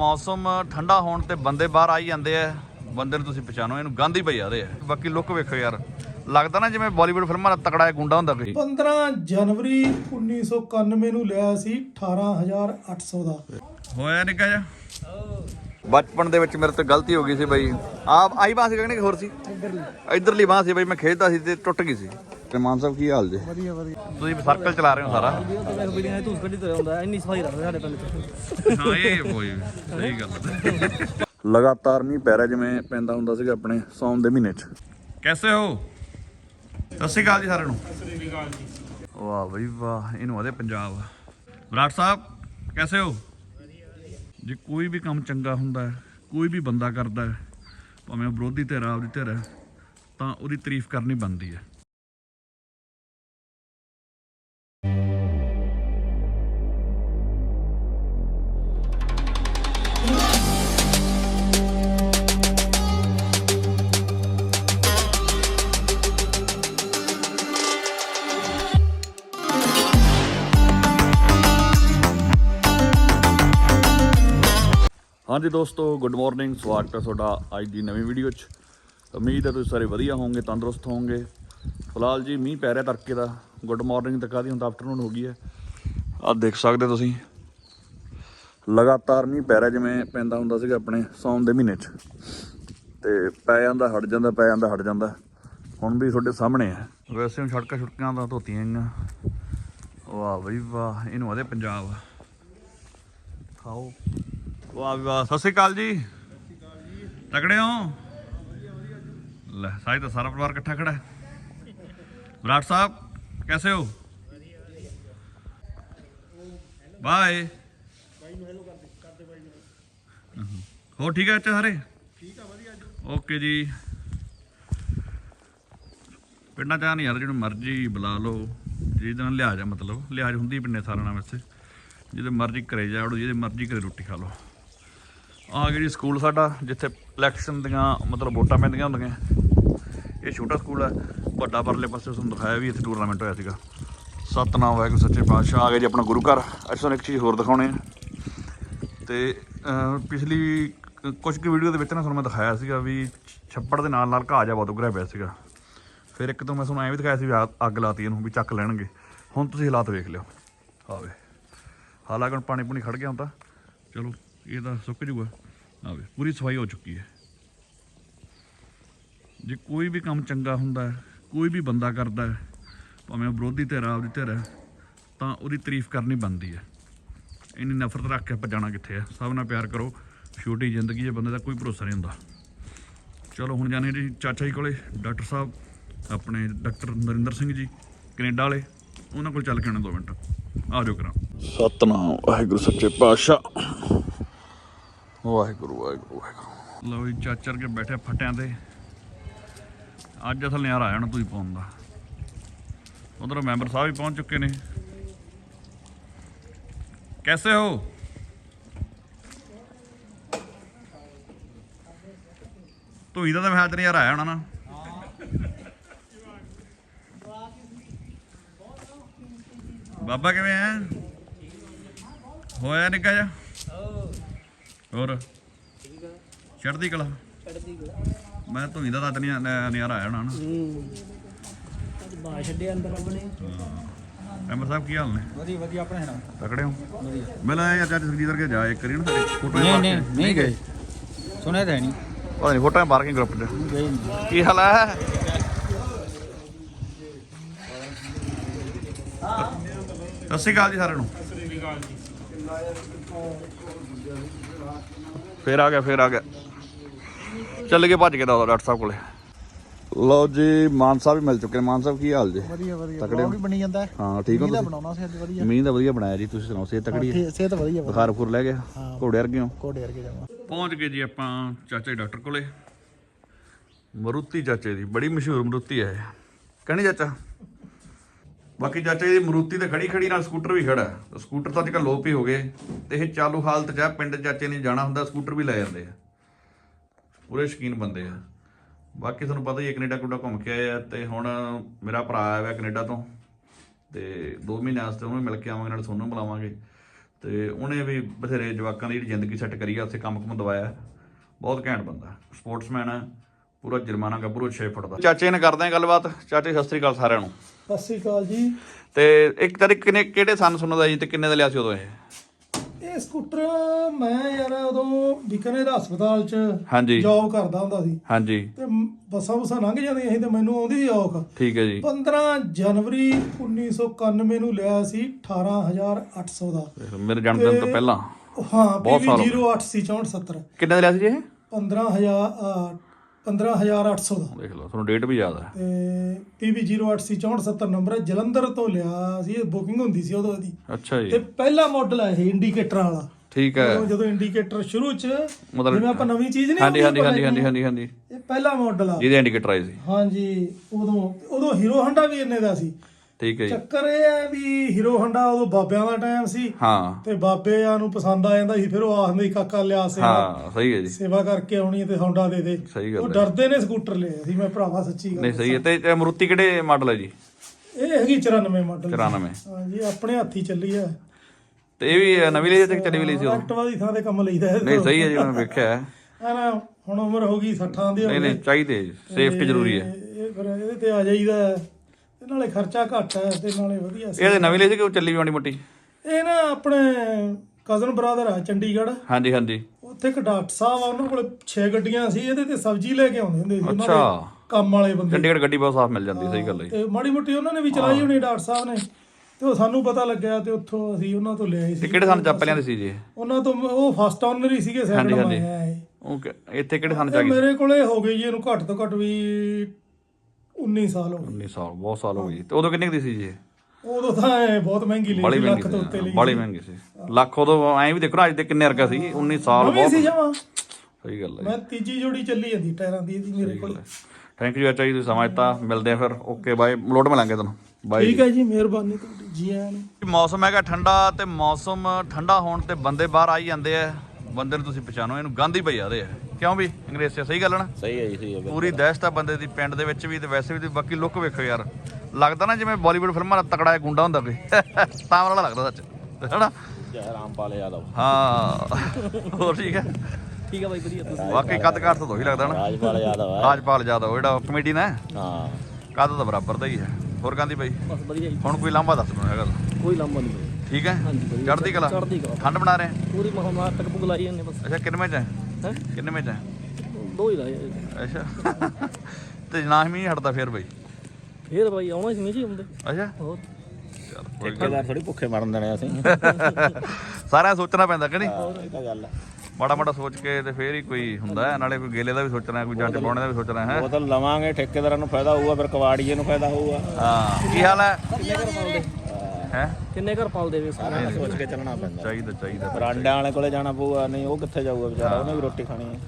ਮੌਸਮ ਠੰਡਾ ਹੋਣ ਤੇ ਬੰਦੇ ਬਾਹਰ ਆਈ ਜਾਂਦੇ ਆ। ਬੰਦੇ ਨੂੰ ਤੁਸੀਂ ਪਛਾਣੋ ਇਹਨੂੰ ਪਈ ਜਾ ਰਹੇ ਆ ਬਾਕੀ ਲੁੱਕ ਵੇਖੋ ਯਾਰ। ਲੱਗਦਾ ਨਾ ਜਿਵੇਂ ਬਾਲੀਵੁੱਡ ਫਿਲਮਾਂ ਦਾ ਤਕੜਾ ਗੁੰਡਾ ਹੁੰਦਾ ਕੋਈ। 15 ਜਨਵਰੀ 1991 ਨੂੰ ਲਿਆ ਸੀ 18800 ਦਾ। ਹੋਇਆ ਨਿੱਕਾ ਜਿਹਾ? ਬਚਪਨ ਦੇ ਵਿੱਚ ਮੇਰੇ ਤੋਂ ਗਲਤੀ ਹੋ ਗਈ ਸੀ ਬਈ। ਆਪ ਆਈ ਬਾਂਹ ਸੀ ਕਿ ਹੋਰ ਸੀ। ਇਧਰਲੀ। ਬਾਂਹ ਸੀ ਬਈ ਮੈਂ ਖੇਡਦਾ ਸੀ ਤੇ ਟੁੱਟ ਗਈ ਸੀ। ਮਾਨ ਸਾਹਿਬ ਕੀ ਹਾਲ ਜੇ? ਵਧੀਆ ਵਧੀਆ। ਤੁਸੀਂ ਸਰਕਲ ਚਲਾ ਰਹੇ ਹੋ ਸਾਰਾ? ਵੇਖ ਵੀਡੀਓ ਤੂੰ ਗੱਡੀ ਤੁਰਿਆ ਹੁੰਦਾ ਇੰਨੀ ਸਫ਼ਾਈ ਰੱਖਦੇ ਸਾਡੇ ਪਿੰਡ ਚ। ਹਾਂ ਇਹ ਕੋਈ ਸਹੀ ਗੱਲ ਲਗਾਤਾਰ ਮੀਂਹ ਪੈ ਰਿਹਾ ਜਿਵੇਂ ਪੈਂਦਾ ਹੁੰਦਾ ਸੀਗਾ ਆਪਣੇ ਸੌਣ ਦੇ ਮਹੀਨੇ 'ਚ। ਕੈਸੇ ਹੋ? ਸਤਿ ਸ਼੍ਰੀ ਅਕਾਲ ਜੀ ਸਾਰਿਆਂ ਨੂੰ। ਸਤਿ ਸ਼੍ਰੀ ਅਕਾਲ ਜੀ। ਵਾਹ ਬਈ ਵਾਹ ਇਹਨੂੰ ਆਦੇ ਪੰਜਾਬ। ਵਿਰਾਟ ਸਾਹਿਬ ਕੈਸੇ ਹੋ? ਜੇ ਕੋਈ ਵੀ ਕੰਮ ਚੰਗਾ ਹੁੰਦਾ ਹੈ ਕੋਈ ਵੀ ਬੰਦਾ ਕਰਦਾ ਹੈ ਭਾਵੇਂ ਉਹ ਵਿਰੋਧੀ ਧਿਰ ਆਪਦੀ ਧਿਰ ਹੈ ਤਾਂ ਉਹਦੀ ਤਾਰੀਫ ਕਰਨੀ ਬਣਦੀ ਹੈ। ਹਾਂਜੀ ਦੋਸਤੋ ਗੁੱਡ ਮਾਰਨਿੰਗ ਸਵਾਗਤ ਹੈ ਤੁਹਾਡਾ ਅੱਜ ਦੀ ਨਵੀਂ ਵੀਡੀਓ 'ਚ। ਉਮੀਦ ਹੈ ਤੁਸੀਂ ਸਾਰੇ ਵਧੀਆ ਹੋਵੋਗੇ, ਤੰਦਰੁਸਤ ਹੋਵੋਗੇ। ਫਿਲਹਾਲ ਜੀ ਮੀਂਹ ਪੈ ਰਿਹਾ ਤੜਕੇ ਦਾ। ਗੁੱਡ ਮਾਰਨਿੰਗ ਤੱਕ ਆਦੀ ਹੁਣ ਆਫਟਰਨੂਨ ਹੋ ਗਈ ਹੈ। ਆਹ ਦੇਖ ਸਕਦੇ ਤੁਸੀਂ। ਲਗਾਤਾਰ ਮੀਂਹ ਪੈ ਰਿਹਾ ਜਿਵੇਂ ਪੈਂਦਾ ਹੁੰਦਾ ਸੀਗਾ ਆਪਣੇ ਸੌਣ ਦੇ ਮਹੀਨੇ 'ਚ। ਤੇ ਪੈ ਜਾਂਦਾ, ਹਟ ਜਾਂਦਾ, ਪੈ ਜਾਂਦਾ, ਹਟ ਜਾਂਦਾ। ਹੁਣ ਵੀ ਤੁਹਾਡੇ ਸਾਹਮਣੇ ਹੈ। ਵੈਸੇ ਹੁਣ ਸੜਕਾਂ ਛੁੜਕਾਂ ਤਾਂ ਧੋਤੀਆਂ ਗਈਆਂ। ਵਾਹ ਬਈ ਵਾਹ, ਇਹਨੂੰ ਆਦੇ ਪੰਜਾਬ। ਖਾਓ। ਵਾਹ ਵੀ ਵਾਹ, ਸਤਿ ਸ਼੍ਰੀ ਅਕਾਲ ਜੀ। ਤਕੜੇ ਹੋ? ਲੈ, ਸਾਈ ਤਾਂ ਸਾਰਾ ਪਰਿਵਾਰ ਇਕੱਠਾ ਖੜਾ ਹੈ। ਵਿਰਾਟ ਸਾਹਿਬ, ਕੈਸੇ ਹੋ? ਬਾਏ। ਹੋ ਠੀਕ ਹੈ ਅੱਛਾ ਸਾਰੇ? ਠੀਕ ਆ ਵਧੀਆ ਓਕੇ ਜੀ। ਪਿੰਡਾਂ ਚਾਹ ਨਹੀਂ ਯਾਰ, ਜਿਹਨੂੰ ਮਰਜ਼ੀ ਬੁਲਾ ਲਓ। ਜਿਹਦੇ ਨਾਲ ਲਿਹਾਜ਼ ਆ ਮਤਲਬ। ਲਿਹਾਜ਼ ਹੁੰਦੀ ਪਿੰਡੇ ਸਾਰਿਆਂ ਨਾਲ ਵੈਸੇ। ਜਿਹਦੇ ਮਰਜ਼ੀ ਘਰੇ ਜਾੜੋ ਜਿਹਦੇ ਮਰਜ਼ੀ ਘਰੇ ਰੋਟੀ ਖਾ ਲਓ। ਆ ਜਿਹੜੀ ਸਕੂਲ ਸਾਡਾ, ਜਿੱਥੇ ਇਲੈਕਸ਼ਨ ਦੀਆਂ ਮਤਲਬ ਵੋਟਾਂ ਪੈਂਦੀਆਂ ਹੁੰਦੀਆਂ, ਇਹ ਛੋਟਾ ਸਕੂਲ ਹੈ ਵੱਡਾ ਪਰਲੇ ਪਾਸੇ ਤੁਹਾਨੂੰ ਦਿਖਾਇਆ ਵੀ ਇੱਥੇ ਟੂਰਨਾਮੈਂਟ ਹੋਇਆ ਸੀਗਾ। ਸਤਨਾਮ ਵਾਹਿਗੁਰੂ, ਸੱਚੇ ਪਾਤਸ਼ਾਹ, ਆ ਗਏ ਜੀ ਆਪਣਾ ਗੁਰੂ ਘਰ। ਅੱਜ ਤੁਹਾਨੂੰ ਇੱਕ ਚੀਜ਼ ਹੋਰ ਦਿਖਾਉਣੀ ਹੈ ਤੇ ਪਿਛਲੀ ਕੁਝ ਕੁ ਵੀਡੀਓ ਦੇ ਵਿੱਚ ਨਾ ਤੁਹਾਨੂੰ ਮੈਂ ਦਿਖਾਇਆ ਸੀਗਾ ਵੀ ਛੱਪੜ ਦੇ ਨਾਲ ਨਾਲ ਘਾਹ ਜਾ ਬਹੁਤ ਉਗਰਿਆ ਪਿਆ ਸੀਗਾ। ਫਿਰ ਇੱਕ ਤੋਂ ਮੈਂ ਤੁਹਾਨੂੰ ਐਂ ਵੀ ਦਿਖਾਇਆ ਸੀ ਵੀ ਆ- ਅੱਗ ਲਾਤੀ ਇਹਨੂੰ ਵੀ ਚੱਕ ਲੈਣਗੇ। ਹੁਣ ਤੁਸੀਂ ਹਾਲਾਤ ਵੇਖ ਲਿਓ। ਆਵੇ। ਹਾਲਾਂਕਿ ਹੁਣ ਪਾਣੀ ਪੂਣੀ ਖੜ ਗਿਆ ਹੁਣ ਚਲੋ। ਇਹ ਤਾਂ ਸੁੱਕ ਜੂਗਾ। ਆਵੇ ਪੂਰੀ ਸਫ਼ਾਈ ਹੋ ਚੁੱਕੀ ਹੈ। ਜੇ ਕੋਈ ਵੀ ਕੰਮ ਚੰਗਾ ਹੁੰਦਾ ਕੋਈ ਵੀ ਬੰਦਾ ਕਰਦਾ ਭਾਵੇਂ ਉਹ ਵਿਰੋਧੀ ਧਿਰ ਆ, ਆਪਦੀ ਧਿਰ ਹੈ ਤਾਂ ਉਹਦੀ ਤਾਰੀਫ ਕਰਨੀ ਬਣਦੀ ਹੈ। ਇੰਨੀ ਨਫ਼ਰਤ ਰੱਖ ਕੇ ਆਪਾਂ ਜਾਣਾ ਕਿੱਥੇ ਹੈ? ਸਭ ਨਾਲ ਪਿਆਰ ਕਰੋ। ਛੋਟੀ ਜ਼ਿੰਦਗੀ 'ਚ ਬੰਦੇ ਦਾ ਕੋਈ ਭਰੋਸਾ ਨਹੀਂ ਹੁੰਦਾ। ਚਲੋ ਹੁਣ ਜਾਣੇ ਜੀ ਚਾਚਾ ਜੀ ਕੋਲੇ ਡਾਕਟਰ ਸਾਹਿਬ ਆਪਣੇ ਡਾਕਟਰ ਨਰਿੰਦਰ ਸਿੰਘ ਜੀ ਕੈਨੇਡਾ ਵਾਲੇ ਉਹਨਾਂ ਕੋਲ ਚੱਲ ਕੇ ਆਉਣਾ 2 ਮਿੰਟ। ਆ ਜਾਓ ਕਰਾਂ। ਸਤਨਾਮ ਵਾਹਿਗੁਰੂ ਸੱਚੇ ਪਾਤਸ਼ਾਹ। ਵਾਹਿਗੁਰੂ ਵਾਹਿਗੁਰੂ ਵਾਹਿਗੁਰੂ। ਲਓ ਜੀ ਚਾਚਰ ਕੇ ਬੈਠੇ ਫਟਿਆਂ ਤੇ। ਅੱਜ ਅਸਲ ਨਿਆਰ ਆ ਜਾਣਾ ਤੁਸੀਂ ਪਾਉਣ ਦਾ। ਉਧਰ ਮੈਂਬਰ ਸਾਹਿਬ ਵੀ ਪਹੁੰਚ ਚੁੱਕੇ ਨੇ। ਕੈਸੇ ਹੋ? ਤੂੰ ਦਾ ਤਾਂ ਮੈਂ ਅੱਜ ਨਿਆਰ ਆਇਆ ਹੋਣਾ ਨਾ। ਬਾਬਾ ਕਿਵੇਂ ਆ ਹੋਇਆ ਨਿੱਕਾ ਜਿਹਾ? ਹੋਰ? ਚੜ੍ਹਦੀ ਕਲਾ। ਚੜਦੀ ਮੈਂ ਧੂਈ ਦਾ ਤਾਂ ਨਹੀਂ ਨਿਆਰਾ ਆਇਆ ਹੋਣਾ ਨਾ। ਹੂੰ। ਅੱਜ ਬਾਹਰ ਛੱਡੇ ਅੰਦਰ ਆਪਣੇ ਮੈਂਬਰ ਸਾਹਿਬ ਕੀ ਹਾਲ ਨੇ? ਵਧੀਆ ਵਧੀਆ ਆਪਣੇ ਹਣਾ ਤਕੜੇ ਹੋ? ਮਿਲਾ ਯਾਰ ਅੱਜ ਸੁਖਜੀਤ ਕਰਕੇ ਜਾ ਇੱਕ ਕਰੀ ਨਾ ਤੇਰੀ ਫੋਟੋ ਨਹੀਂ ਨਹੀਂ ਨਹੀਂ ਗਏ। ਸੁਣਿਆ ਤਾਂ ਨਹੀਂ। ਪਤਾ ਨਹੀਂ ਫੋਟੋ ਪਾਰਕਿੰਗ ਗਰੁੱਪ ਨਹੀਂ ਕੀ ਹਾਲ ਹੈ ਸਤਿ ਸ਼੍ਰੀ ਅਕਾਲ ਜੀ ਸਾਰਿਆਂ ਨੂੰ। ਫੇਰ ਆ ਗਿਆ ਫੇਰ ਆ ਗਿਆ। ਚੱਲ ਕੇ ਭੱਜ ਕੇ ਦਾ ਡਾਕਟਰ ਸਾਹਿਬ ਕੋਲੇ। ਲਓ ਜੀ ਮਾਨ ਸਾਹਿਬ ਵੀ ਮਿਲ ਚੁੱਕੇ ਨੇ। ਮਾਨ ਸਾਹਿਬ ਕੀ ਹਾਲ ਜੀ? ਵਧੀਆ ਵਧੀਆ। ਤਕੜੇ ਵੀ ਬਣੀ ਜਾਂਦਾ ਹੈ। ਠੀਕ ਹੋ ਤੁਸੀਂ? ਬਣਾਉਣਾ ਸੀ ਅੱਜ ਵਧੀਆ। ਮੀਂਹ ਦਾ ਵਧੀਆ ਬਣਾਇਆ ਜੀ ਤੁਸੀਂ ਸੁਣਾਓ ਸਿਹਤ ਤਕੜੀ ਹੈ? ਠੀ- ਸਿਹਤ ਵਧੀਆ ਬੁਖਾਰ ਫੁਰ ਲੈ ਗਿਆ? ਘੋੜੇ ਵਰਗੇ ਹੋ? ਕੋਡੇ ਵਰਗੇ ਜਾਵਾਂ। ਪਹੁੰਚ ਗਏ ਜੀ ਆਪਾਂ ਚਾਚਾ ਡਾਕਟਰ ਕੋਲੇ। ਮਰੂਤੀ ਚਾਚੇ ਦੀ ਬੜੀ ਮਸ਼ਹੂਰ ਮਰੂਤੀ ਹੈ ਕਹਿੰਦੀ ਚਾਚਾ? ਬਾਕੀ ਚਾਚਾ ਜੀ ਦੀ ਮਰੂਤੀ ਤੇ ਖੜੀ ਖੜੀ ਨਾਲ ਸਕੂਟਰ ਵੀ ਖੜਾ ਸਕੂਟਰ ਤਾਂ ਅੱਜ ਕੱਲ੍ਹ ਲੋਪ ਹੀ ਹੋ ਗਏ। ਤੇ ਇਹ ਚਾਲੂ ਹਾਲਤ 'ਚ ਆ, ਪਿੰਡ ਚਾਚੇ ਨੇ ਜਾਣਾ ਹੁੰਦਾ, ਸਕੂਟਰ ਵੀ ਲੈ ਜਾਂਦੇ ਆ। ਪੂਰੇ ਸ਼ਕੀਨ ਬੰਦੇ ਆ। ਬਾਕੀ ਤੁਹਾਨੂੰ ਪਤਾ ਹੀ ਹੈ ਕੈਨੇਡਾ ਕੁਡਾ ਘੁੰਮ ਕੇ ਆਏ ਆ, ਤੇ ਹੁਣ ਮੇਰਾ ਭਰਾ ਆਇਆ ਹੋਇਆ ਕੈਨੇਡਾ ਤੋਂ। ਤੇ 2 ਮਹੀਨੇ ਵਾਸਤੇ ਉਹਨੂੰ ਮਿਲ ਕੇ ਆਵਾਂਗੇ, ਨਾਲ ਤੁਹਾਨੂੰ ਬੁਲਾਵਾਂਗੇ। ਤੇ ਉਹਨੇ ਵੀ ਬਥੇਰੇ ਜਵਾਕਾਂ ਦੀ ਜਿਹੜੀ ਜ਼ਿੰਦਗੀ ਸੈੱਟ ਕਰੀ ਆ, ਉੱਥੇ ਕੰਮ ਕੁਮ ਦਵਾਇਆ। ਬਹੁਤ ਘੈਂਟ ਬੰਦਾ, ਸਪੋਰਟਸਮੈਨ ਹੈ ਪੂਰਾ ਜੁਰਮਾਨਾ ਗੱਭਰੂ 6 ਫੁੱਟ ਦਾ। ਚਾਚੇ ਨੇ ਕਰਦੇ ਆ ਗੱਲਬਾਤ। ਚਾਚੇ ਸਤਿ ਸ੍ਰੀ ਅਕਾਲ ਸਾਰਿਆਂ ਨੂੰ। ਸਤਿ ਸ਼੍ਰੀ ਅਕਾਲ ਜੀ। ਤੇ ਇੱਕ ਤਰੀ ਕਿੰਨੇ ਕਿਹੜੇ ਸੰਨ ਸੁਣਨ ਦਾ ਜੀ ਤੇ ਕਿੰਨੇ ਦਾ ਲਿਆ ਸੀ ਉਦੋਂ ਇਹ? ਇਹ ਸਕੂਟਰ ਮੈਂ ਯਾਰ ਉਦੋਂ ਬੀਕਾਨੇਰ ਹਸਪਤਾਲ 'ਚ ਜੌਬ ਕਰਦਾ ਹੁੰਦਾ ਸੀ। ਹਾਂਜੀ। ਤੇ ਬੱਸਾਂ ਬੁੱਸਾਂ ਲੰਘ ਜਾਂਦੀਆਂ ਸੀ ਤੇ ਮੈਨੂੰ ਆਉਂਦੀ ਸੀ ਔਖ। ਠੀਕ ਹੈ ਜੀ। 15 ਜਨਵਰੀ 1991 ਨੂੰ ਲਿਆ ਸੀ 18800 ਦਾ। ਮੇਰੇ ਜਨਮ ਦਿਨ ਤੋਂ ਪਹਿਲਾਂ। ਹਾਂ ਬਹੁਤ ਸਾਲ ਹੋ PV 08 ਸੀ 6470 ਕਿੰਨੇ ਦਾ ਲਿਆ ਸੀ ਜੀ ਇਹ 15000 ਅਹ, 15800 ਦਾ। ਦੇਖ ਲਓ ਤੁਹਾਨੂੰ ਡੇਟ ਵੀ ਯਾਦ ਹੈ ਤੇ PV 08 ਸੀ 6470 ਨੰਬਰ ਹੈ ਜਲੰਧਰ ਤੋਂ ਲਿਆ ਸੀ ਇਹ ਬੁਕਿੰਗ ਹੁੰਦੀ ਸੀ ਉਦੋਂ ਇਹਦੀ ਅੱਛਾ ਤੇ ਜੀ ਪਹਿਲਾ ਮਾਡਲ ਹੈ ਇਹ ਇੰਡੀਕੇਟਰ ਵਾਲਾ। ਠੀਕ ਹੈ। ਜਦੋਂ ਇੰਡੀਕੇਟਰ ਸ਼ੁਰੂ ਚ ਜਿਵੇਂ ਆਪਾਂ ਨਵੀਂ ਚੀਜ਼ ਨਹੀਂ ਹਾਂਜੀ ਹਾਂਜੀ ਹਾਂਜੀ ਹਾਂਜੀ ਹਾਂਜੀ। ਇਹ ਪਹਿਲਾ ਮਾਡਲ ਆ। ਜਿਹਦੇ ਇੰਡੀਕੇਟਰ ਆਏ ਸੀ। ਹਾਂਜੀ ਉਦੋਂ ਉਦੋਂ ਹੀਰੋ ਹੰਡਾ ਵੀ ਇੰਨੇ ਦਾ ਸੀ। ਠੀਕ ਹੈ ਜੀ। ਚੱਕਰ ਇਹ ਹੈ ਵੀ ਹੀਰੋ ਹੰਡਾ ਉਦੋਂ ਬਾਬਿਆਂ ਦਾ ਟਾਈਮ ਸੀ ਹਾਂ। ਤੇ ਬਾਬਿਆਂ ਨੂੰ ਪਸੰਦ ਆ ਜਾਂਦਾ ਸੀ ਫਿਰ ਉਹ ਆਖਦੇ ਸੀ, ਕਾਕਾ ਲਿਆ ਸੇਵਾ। ਹਾਂ ਸਹੀ ਹੈ ਜੀ। ਸੇਵਾ ਕਰਕੇ ਆਉਣੀ ਹੈ ਤੇ ਹੌਂਡਾ ਦੇ ਦੇ। ਸਹੀ ਉਹ ਗੱਲ ਹੈ। ਡਰਦੇ ਨੇ ਸਕੂਟਰ ਲਿਆ ਸੀ ਮੈਂ ਭਰਾਵਾ ਸੱਚੀ ਗੱਲ ਨਹੀਂ ਸਹੀ ਹੈ। ਤੇ ਇਹ ਮਰੂਤੀ ਕਿਹੜੇ ਮਾਡਲ ਹੈ ਜੀ? ਇਹ ਹੈਗੀ 94 ਮਾਡਲ 94 ਹਾਂਜੀ ਆਪਣੇ ਹੱਥੀ ਚੱਲੀ ਆ। ਤੇ ਇਹ ਵੀ ਨਵੀਂ ਲਈ ਤੇ ਚਲੀ ਵੀ ਲਈ ਸੀ ਉਦੋਂ ਐਕਟਿਵਾ ਦੀ ਥਾਂ ਤੇ ਕੰਮ ਲਈਦਾ ਇਹ ਨਹੀਂ ਸਹੀ ਹੈ ਜੀ ਮੈਂ ਵੇਖਿਆ ਹੈ। ਆ ਨਾ ਹੁਣ ਉਮਰ ਹੋ ਗਈ 60 ਦੀ ਹੋ ਨਹੀਂ ਗਈ ਨਹੀਂ ਚਾਹੀਦੇ ਸੇਫਟੀ ਜ਼ਰੂਰੀ ਹੈ। ਇਹ ਫਿਰ ਇਹਦੇ ਤੇ ਆ ਜਾਈਦਾ ਹੈ। ਤੇ ਨਾਲੇ ਖਰਚਾ ਘੱਟ ਹੈ ਤੇ ਨਾਲੇ ਵਧੀਆ ਸੀ। ਇਹ ਨਵੀਂ ਲਈ ਸੀ ਕਿ ਉਹ ਚੱਲੀ ਵੀ ਮਾੜੀ ਮੋਟੀ? ਇਹ ਨਾ ਆਪਣੇ ਕਜ਼ਨ ਬ੍ਰਦਰ ਆ ਚੰਡੀਗੜ੍ਹ। ਹਾਂਜੀ ਹਾਂਜੀ। ਉੱਥੇ ਇੱਕ ਡਾਕਟਰ ਸਾਹਿਬ ਆ ਉਹਨਾਂ ਕੋਲ 6 ਗੱਡੀਆਂ ਸੀ ਇਹਦੇ ਤੇ ਸਬਜ਼ੀ ਲੈ ਕੇ ਆਉਂਦੇ ਹੁੰਦੇ ਸੀ ਉਹਨਾਂ ਦੇ ਅੱਛਾ। ਕੰਮ ਵਾਲੇ ਬੰਦੇ। ਚੰਡੀਗੜ੍ਹ ਗੱਡੀ ਬਹੁਤ ਸਾਫ਼ ਮਿਲ ਜਾਂਦੀ ਸਹੀ ਗੱਲ ਹੈ ਜੀ। ਤੇ ਮਾੜੀ ਮੋਟੀ ਉਹਨਾਂ ਨੇ ਵੀ ਚਲਾਈ ਹੋਣੀ ਡਾਕਟਰ ਸਾਹਿਬ ਨੇ। ਤੇ ਉਹ ਸਾਨੂੰ ਪਤਾ ਲੱਗਿਆ ਤੇ ਉੱਥੋਂ ਅਸੀਂ ਉਹਨਾਂ ਤੋਂ ਲਿਆਏ ਤੇ ਸੀ ਕਿਹੜੇ ਸਨ ਚੱਪਲਿਆਂ ਦੇ ਸੀ ਜੀ? ਇਹ? ਉਹਨਾਂ ਤੋਂ ਉਹ ਫਸਟ ਓਨਰ ਹੀ ਸੀਗੇ ਸੈਕਿੰਡ ਹਾਂਜੀ, ਆਇਆ ਇਹ। ਉਹ ਕਿ- ਇੱਥੇ ਕਿਹੜੇ ਸਨ ਚ ਆ ਇਹ ਗਈ ਮੇਰੇ ਕੋਲੇ ਹੋ ਗਈ ਜੀ ਇਹਨੂੰ ਘੱਟ ਤੋਂ ਘੱਟ ਵੀ 19 ਸਾਲ ਹੋ ਗਏ। 19 ਸਾਲ ਬਹੁਤ ਸਾਲ ਹੋ ਗਏ ਤੇ ਉਦੋਂ ਕਿੰਨੇ ਕੁ ਦੀ ਸੀ ਜੀ ਇਹ? ਉਦੋਂ ਤਾਂ ਇਹ ਬਹੁਤ ਮਹਿੰਗੀ ਲਈ ਬੜੀ ਸੀ ਮਹਿੰਗੀ ਲੱਖ ਤੋਂ ਉੱਤੇ ਸੀ ਲਈ ਬੜੀ ਮਹਿੰਗੀ ਸੀ। ਲੱਖ ਉਦੋਂ ਐਂ ਵੀ ਦੇਖੋ ਨਾ ਅੱਜ ਤੇ ਕਿੰਨੇ ਵਰਗਾ ਸੀ 19 ਸਾਲ ਨਵੀਂ ਬਹੁਤ ਸੀ ਜਮਾ। ਸਹੀ ਗੱਲ ਹੈ ਮੈਂ ਤੀਜੀ ਜੋੜੀ ਚੱਲੀ ਜਾਂਦੀ ਟਾਇਰਾਂ ਦੀ ਇਹਦੀ ਮੇਰੇ ਕੋਲ। ਥੈਂਕ ਯੂ ਚਾਚਾ ਜੀ ਤੁਸੀਂ ਸਮਾਂ ਦਿੱਤਾ। ਮਿਲਦੇ ਆ ਫਿਰ। ਓਕੇ ਬਾਏ ਲੋਡ ਮਿਲਾਂਗੇ ਤੁਹਾਨੂੰ। ਬਾਏ ਠੀਕ ਹੈ ਜੀ ਮਿਹਰਬਾਨੀ ਤੁਹਾਡੀ। ਜੀ ਆਇਆਂ ਨੂੰ। ਮੌਸਮ ਹੈਗਾ ਠੰਡਾ ਤੇ ਮੌਸਮ ਠੰਡਾ ਹੋਣ ਤੇ ਬੰਦੇ ਬਾਹਰ ਆਈ ਜਾਂਦੇ ਆ। ਬੰਦੇ ਨੂੰ ਤੁਸੀਂ ਪਛਾਣੋ ਇਹਨੂੰ ਗੰਦ ਹੀ ਪਈ ਜਾਂਦੇ ਆ। ਕਿਉਂ ਵੀ ਅੰਗਰੇਜ਼ੀ ਸਹੀ ਗੱਲ ਹੈ ਨਾ? ਸਹੀ ਹੈ ਜੀ ਸਹੀ ਹੈ ਪੂਰੀ ਦਹਿਸ਼ਤ ਆ ਬੰਦੇ ਦੀ ਪਿੰਡ ਦੇ ਵਿੱਚ ਵੀ ਤੇ ਵੈਸੇ ਵੀ ਤੇ ਬਾਕੀ ਲੁੱਕ ਵੇਖੋ ਯਾਰ। ਲੱਗਦਾ ਨਾ ਜਿਵੇਂ ਬਾਲੀਵੁੱਡ ਫਿਲਮਾਂ ਦਾ ਤਕੜਾ ਜਿਹਾ ਗੁੰਡਾ ਹੁੰਦਾ ਕੋਈ। ਤਾਂ ਵਾਲਾ ਲੱਗਦਾ ਸੱਚ। ਹੈਨਾ? ਜੈ ਰਾਮਪਾਲ ਯਾਦਵ। ਹਾਂ। ਹੋਰ ਠੀਕ ਹੈ? ਠੀਕ ਆ ਬਾਈ ਵਧੀਆ ਤੁਸੀਂ ਵਾਕਈ ਕੱਦ ਕਾਠ ਤੋਂ ਹੀ ਲੱਗਦਾ ਨਾ। ਰਾਜਪਾਲ ਯਾਦਵ ਹੈ। ਰਾਜਪਾਲ ਜਾਦਵ ਜਿਹੜਾ ਕਮੇਡੀ ਨਾ। ਹਾਂ। ਕੱਦ ਤਾਂ ਬਰਾਬਰ ਦਾ ਹੀ ਹੈ। ਹੋਰ ਕਹਿੰਦੀ ਬਈ? ਬਸ ਵਧੀਆ ਜੀ। ਹੁਣ ਕੋਈ ਲਾਂਭਾ ਦੱਸ ਮੈਨੂੰ ਹੈਗਾ। ਕੋਈ ਲੰਬਾ ਨਹੀਂ ਬਾਈ। ਠੀਕ ਹੈ? ਹਾਂਜੀ ਵਧੀਆ। ਚੜ੍ਹਦੀ ਕਲਾ। ਚੜ੍ਹਦੀ ਕਲਾ। ਠੰਡ ਬਣਾ ਰਹੇ? ਹੈ? ਪੂਰੀ ਮਹਾਮਾਰ ਤੱਕ ਪੁਗ ਲਾਈ ਜਾਂਦੇ ਬਸ। ਅੱਛਾ ਕਿੰਨੇ ਚ ਹੈ? ਹੈ? ਕਿੰਨੇ ਵਿੱਚ ਹੈ? ਦੋ ਹੀ ਲਾਏ। ਅੱਛਾ। ਤੇ ਨਾ ਹੀ ਹਟਦਾ ਫੇਰ ਬਈ? ਫੇਰ ਬਾਈ ਆਉਣਾ ਸੀ ਜੀ ਹੁੰਦੇ ਅੱਛਾ। ਹੋਰ? ਚੱਲ ਕੋਈ ਠੇਕੇਦਾਰ ਥੋੜੀ ਭੁੱਖੇ ਮਰਨ ਦੇਣੇ ਅਸੀਂ। ਸਾਰਿਆਂ ਸੋਚਣਾ ਪੈਂਦਾ ਕਿ ਨਹੀਂ? ਇਹ ਤਾਂ ਗੱਲ ਹੈ ਮਾੜਾ ਮਾੜਾ ਸੋਚ ਕੇ ਤੇ ਫੇਰ ਹੀ ਕੋਈ ਹੁੰਦਾ ਹੈ। ਨਾਲੇ ਕੋਈ ਗੇਲੇ ਦਾ ਵੀ ਸੋਚਣਾ ਕੋਈ ਜੱਜ ਪਾਉਣੇ ਦਾ ਵੀ ਸੋਚਣਾ ਹੈ? ਉਹ ਤਾਂ ਲਵਾਂਗੇ ਠੇਕੇਦਾਰਾਂ ਨੂੰ ਫਾਇਦਾ ਹੋਊਗਾ ਫਿਰ ਕਵਾੜੀਏ ਨੂੰ ਫਾਇਦਾ ਹੋਊਗਾ। ਹਾਂ ਕੀ ਹਾਲ ਹੈ? ਹੈ? ਕਿੰਨੇ ਘਰ ਪਾਲਦੇ ਵੇ ਸਾਰੇ? ਸੋਚ ਕੇ ਚੱਲਣਾ ਪੈਂਦਾ। ਚਾਹੀਦਾ ਚਾਹੀਦਾ। ਬਰਾਂਡਿਆਂ ਵਾਲੇ ਕੋਲੇ ਜਾਣਾ ਪਊਗਾ ਨਹੀਂ ਉਹ ਕਿੱਥੇ ਜਾਊਗਾ ਵਿਚਾਰਾ? ਉਹਨੇ ਵੀ ਰੋਟੀ ਖਾਣੀ ਹੈ।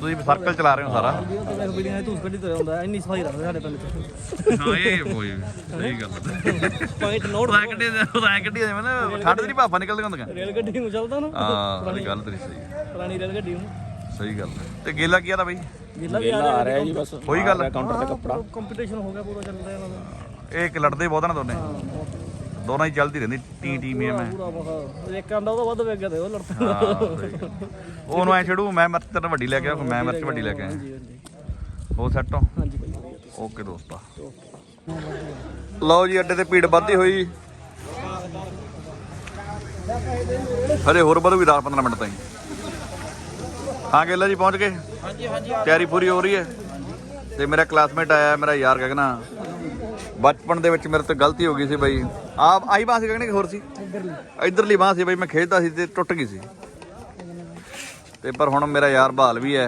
ਤੁਸੀਂ ਸਰਕਲ ਚਲਾ ਰਹੇ ਹੋ ਸਾਰਾ? ਵੀ ਉਹ ਤਾਂ ਵੇਖ ਬਿਲੀਆਂ ਦੇ ਧੂਸ ਕੱਢੀ ਤੁਰਿਆ ਹੁੰਦਾ ਇੰਨੀ ਸਫ਼ਾਈ ਰੱਖਦੇ ਸਾਡੇ ਪਿੰਡ ਚ ਹਾਂ ਇਹ ਕੋਈ ਸਹੀ ਗੱਲ ਹੈ ਪੁਆਇੰਟ ਨੋਟ ਦੇ ਉਹ ਐ ਗੱਡੀ ਦੇ ਮਤਲਬ ਠੰਡ ਦੀ ਨਹੀਂ ਭਾਫਾਂ ਨਿਕਲਦੀਆਂ ਹੁੰਦੀਆਂ। ਰੇਲ ਗੱਡੀ ਨੂੰ ਚੱਲਦਾ ਨਾ। ਹਾਂ ਇਹ ਗੱਲ ਤੇਰੀ ਸਹੀ ਹੈ ਪੁਰਾਣੀ ਰੇਲ ਗੱਡੀ ਨੂੰ। ਸਹੀ ਗੱਲ ਹੈ ਤੇ ਗੇਲਾ ਕੀ ਆਦਾ ਬਈ? ਜਿੱਲਾ ਵੀ ਆ ਰਿਹਾ ਜੀ ਬਸ ਉਹੀ ਗੱਲ ਹੈ। ਕਾਊਂਟਰ ਤੇ ਕੱਪੜਾ। ਕੰਪੀਟੀਸ਼ਨ ਹੋ ਗਿਆ ਪੂਰਾ ਚੱਲ ਰਿਹਾ ਇਹਨਾਂ ਦਾ। ਇਹ ਇੱਕ ਲੜਦੇ ਬਹੁਤ ਆ ਨਾ ਦੋਨੇ। ਦੋਨਾਂ ਹੀ ਚੱਲਦੀ ਰਹਿੰਦੀ ਟੀ ਟੀ ਮੀ ਮੈਂ। ਪੂਰਾ ਇੱਕ ਆਂਦਾ ਉਹਦਾ ਵੱਧ ਵੇਗ ਤੇ ਉਹ ਲੜਦਾ। ਉਹਨੂੰ ਐ ਛੇੜੂ ਮੈਂ ਮਿਰਚ ਵੱਡੀ ਲੈ ਕੇ ਆਇਆ ਮੈਂ ਮਿਰਚ ਵੱਡੀ ਲੈ ਕੇ ਆਇਆ। ਹਾਂਜੀ ਹਾਂਜੀ। ਹੋ ਸੈੱਟ ਹੋ? ਹਾਂਜੀ ਬਾਈ ਵਧੀਆ ਓਕੇ ਦੋਸਤਾ। ਲਓ ਜੀ ਅੱਡੇ ਤੇ ਭੀੜ ਵੱਧਦੀ ਹੋਈ। ਹਰੇ ਹੋਰ ਵਧੂਗੀ 10 15 ਮਿੰਟ ਤਾਈਂ। ਹਾਂ ਗੇਲਾ ਜੀ ਪਹੁੰਚ ਗਏ? ਹਾਂਜੀ ਹਾਂਜੀ ਤਿਆਰੀ ਪੂਰੀ ਹੋ ਰਹੀ ਹੈ? ਤੇ ਮੇਰਾ ਕਲਾਸਮੇਟ ਆਇਆ ਮੇਰਾ ਯਾਰ ਗਗਨਾ ਬਚਪਨ ਦੇ ਵਿੱਚ ਮੇਰੇ ਤੋਂ ਗਲਤੀ ਹੋ ਗਈ ਸੀ ਬਈ। ਆਪ ਆਈ ਬਾਂਹ ਸੀ ਗਗਨੇ ਕਿ ਹੋਰ ਸੀ। ਇਧਰਲੀ। ਬਾਂਹ ਸੀ ਬਈ ਮੈਂ ਖੇਡਦਾ ਸੀ ਤੇ ਟੁੱਟ ਗਈ ਸੀ। ਤੇ ਪਰ ਹੁਣ ਮੇਰਾ ਯਾਰ ਬਹਾਲ ਵੀ ਹੈ।